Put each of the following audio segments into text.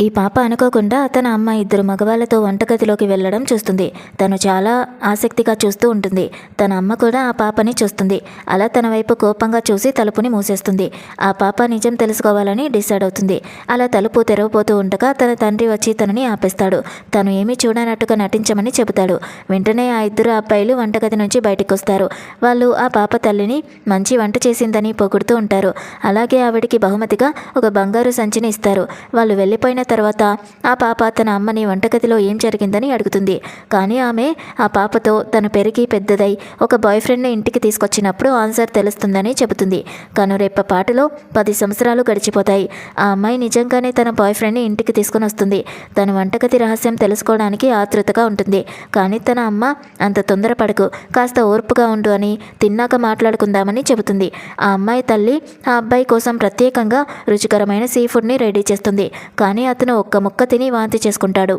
ఈ పాప అనుకోకుండా తన అమ్మ ఇద్దరు మగవాళ్ళతో వంటగదిలోకి వెళ్ళడం చూస్తుంది. తను చాలా ఆసక్తిగా చూస్తూ ఉంటుంది. తన అమ్మ కూడా ఆ పాపని చూస్తుంది. అలా తన వైపు కోపంగా చూసి తలుపుని మూసేస్తుంది. ఆ పాప నిజం తెలుసుకోవాలని డిసైడ్ అవుతుంది. అలా తలుపు తెరవబోతూ ఉండగా తన తండ్రి వచ్చి తనని ఆపేస్తాడు. తను ఏమీ చూడనట్టుగా నటించమని చెబుతాడు. వెంటనే ఆ ఇద్దరు అబ్బాయిలు వంటగది నుంచి బయటికి వస్తారు వాళ్ళు ఆ పాప తల్లిని మంచి వంట చేసిందని పొగుడుతూ ఉంటారు. అలాగే ఆవిడికి బహుమతిగా ఒక బంగారు సంచిని ఇస్తారు. వాళ్ళు వెళ్ళిపోయిన తర్వాత ఆ పాప తన అమ్మని వంటగదిలో ఏం జరిగిందని అడుగుతుంది. కానీ ఆమె ఆ పాపతో తను పెరిగి పెద్దదై ఒక బాయ్ ఫ్రెండ్ని ఇంటికి తీసుకొచ్చినప్పుడు ఆన్సర్ తెలుస్తుందని చెబుతుంది. కనురెప్ప పాటలో పది సంవత్సరాలు గడిచిపోతాయి. ఆ అమ్మాయి నిజంగానే తన బాయ్ ఫ్రెండ్ని ఇంటికి తీసుకొని వస్తుంది. తన వంటగది రహస్యం తెలుసుకోవడానికి ఆతృతగా ఉంటుంది. కానీ తన అమ్మ అంత తొందరపడకు కాస్త ఓర్పుగా ఉండు అని తిన్నాక మాట్లాడుకుందామని చెబుతుంది. ఆ అమ్మాయి తల్లి ఆ అబ్బాయి కోసం ప్రత్యేకంగా రుచికరమైన సీ ఫుడ్ని రెడీ చేస్తుంది. కానీ అతను ఒక్క ముక్క తిని వాంతి చేసుకుంటాడు.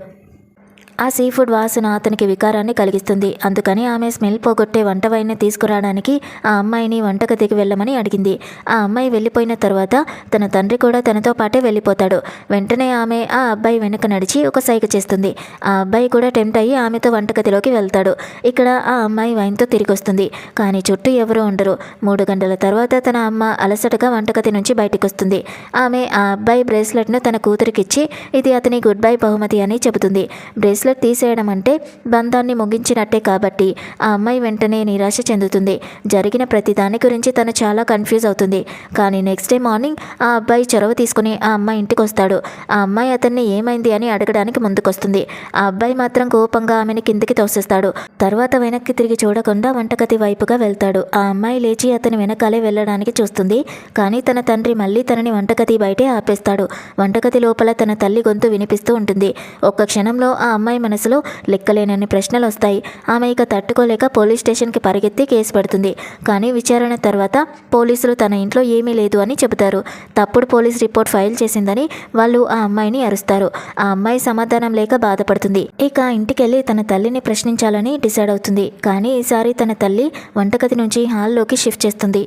ఆ సీ ఫుడ్ వాసన అతనికి వికారాన్ని కలిగిస్తుంది. అందుకని ఆమె స్మెల్ పోగొట్టే వంట వైన్ తీసుకురావడానికి ఆ అమ్మాయిని వంటగదికి వెళ్ళమని అడిగింది. ఆ అమ్మాయి వెళ్ళిపోయిన తర్వాత తన తండ్రి కూడా తనతో పాటే వెళ్ళిపోతాడు. వెంటనే ఆమె ఆ అబ్బాయి వెనుక నడిచి ఒక సైగ చేస్తుంది. ఆ అబ్బాయి కూడా టెంప్ట్ అయ్యి ఆమెతో వంటగదిలోకి వెళ్తాడు. ఇక్కడ ఆ అమ్మాయి వైన్తో తిరిగి వస్తుంది కానీ చుట్టూ ఎవరూ ఉండరు. మూడు గంటల తర్వాత తన అమ్మ అలసటగా వంటగది నుంచి బయటకు వస్తుంది ఆమె ఆ అబ్బాయి బ్రేస్లెట్ను తన కూతురికిచ్చి ఇది అతని గుడ్ బై బహుమతి అని చెబుతుంది. బ్రేస్లెట్ తీసేయడం అంటే బంధాన్ని ముగించినట్టే కాబట్టి ఆ అమ్మాయి వెంటనే నిరాశ చెందుతుంది. జరిగిన ప్రతి దాని గురించి తను చాలా కన్ఫ్యూజ్ అవుతుంది. కానీ నెక్స్ట్ డే మార్నింగ్ ఆ అబ్బాయి చొరవ తీసుకుని ఆ అమ్మాయి ఇంటికి వస్తాడు. ఆ అమ్మాయి అతన్ని ఏమైంది అని అడగడానికి ముందుకొస్తుంది. ఆ అబ్బాయి మాత్రం కోపంగా ఆమెను కిందికి తోసేస్తాడు. తర్వాత వెనక్కి తిరిగి చూడకుండా వంటగది వైపుగా వెళ్తాడు. ఆ అమ్మాయి లేచి అతని వెనకాలే వెళ్ళడానికి చూస్తుంది. కానీ తన తండ్రి మళ్ళీ తనని వంటగది బయటే ఆపేస్తాడు. వంటగది లోపల తన తల్లి గొంతు వినిపిస్తూ ఉంటుంది. ఒక్క క్షణంలో ఆ అమ్మాయి మనసులో లెక్కలేనన్ని ప్రశ్నలు వస్తాయి. ఆమె ఇక తట్టుకోలేక పోలీస్ స్టేషన్కి పరిగెత్తి కేసు పెడుతుంది. కానీ విచారణ తర్వాత పోలీసులు తన ఇంట్లో ఏమీ లేదు అని చెబుతారు. తప్పుడు పోలీస్ రిపోర్ట్ ఫైల్ చేసిందని వాళ్ళు ఆ అమ్మాయిని అరుస్తారు. ఆ అమ్మాయి సమాధానం లేక బాధపడుతుంది. ఇక ఇంటికెళ్ళి తన తల్లిని ప్రశ్నించాలని డిసైడ్ అవుతుంది. కానీ ఈసారి తన తల్లి వంటగది నుంచి హాల్లోకి షిఫ్ట్ చేస్తుంది.